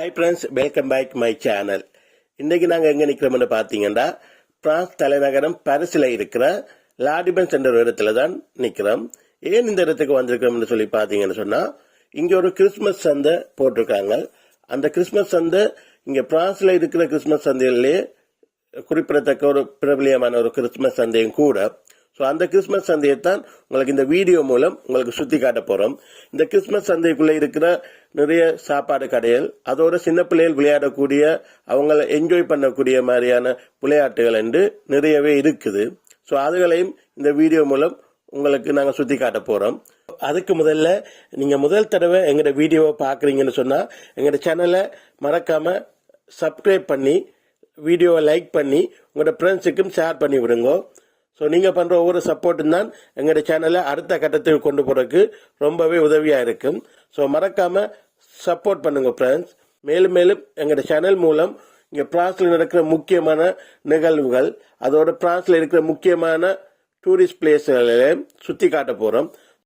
Hi friends welcome back my channel இன்றைக்கி நாங்கள் எங்கே நிற்கிறோம்னு பார்த்தீங்கன்னா பிரான்ஸ் தலைநகரம் பாரிஸில் இருக்கிற லாடிபன்ஸ் என்ற ஒரு இடத்துல தான் நிற்கிறோம் ஏன் இந்த இடத்துக்கு வந்திருக்கிறோம்னு சொல்லி பார்த்தீங்கன்னு சொன்னால் இங்கே ஒரு கிறிஸ்மஸ் சந்தை போட்டிருக்காங்க. அந்த கிறிஸ்மஸ் சந்தை இங்கே பிரான்ஸில் இருக்கிற கிறிஸ்மஸ் சந்தையிலே குறிப்பிடத்தக்க ஒரு பிரபலியமான ஒரு கிறிஸ்மஸ் சந்தையும் கூட. ஸோ அந்த கிறிஸ்மஸ் சந்தையை தான் உங்களுக்கு இந்த வீடியோ மூலம் உங்களுக்கு சுற்றி காட்ட போகிறோம் இந்த கிறிஸ்மஸ் சந்தைக்குள்ளே இருக்கிற நிறைய சாப்பாடு கடைகள். அதோட சின்ன பிள்ளைகள் விளையாடக்கூடிய அவங்கள என்ஜாய் பண்ணக்கூடிய மாதிரியான விளையாட்டுகள் என்று நிறையவே இருக்குது. ஸோ அதுகளையும் இந்த வீடியோ மூலம் உங்களுக்கு நாங்கள் சுற்றி காட்ட போகிறோம் அதுக்கு முதல்ல நீங்கள் முதல் தடவை எங்களோட வீடியோவை பார்க்குறீங்கன்னு சொன்னால் எங்களோட சேனலை மறக்காமல் சப்ஸ்கிரைப் பண்ணி வீடியோவை லைக் பண்ணி உங்களோட ஃப்ரெண்ட்ஸுக்கும் ஷேர் பண்ணி விடுங்க. ஸோ நீங்கள் பண்ணுற ஒவ்வொரு சப்போர்ட்டும் தான் எங்களோட சேனலை அடுத்த கட்டத்தில் கொண்டு போகிறதுக்கு ரொம்பவே உதவியாக இருக்கும். ஸோ மறக்காமல் சப்போர்ட் பண்ணுங்கள் ஃப்ரெண்ட்ஸ் மேலும் மேலும் எங்களோட சேனல் மூலம் இங்கே பிரான்ஸில் நடக்கிற முக்கியமான நிகழ்வுகள் அதோட பிரான்ஸில் இருக்கிற முக்கியமான டூரிஸ்ட் பிளேஸ்களையும் சுற்றி காட்ட போகிறோம்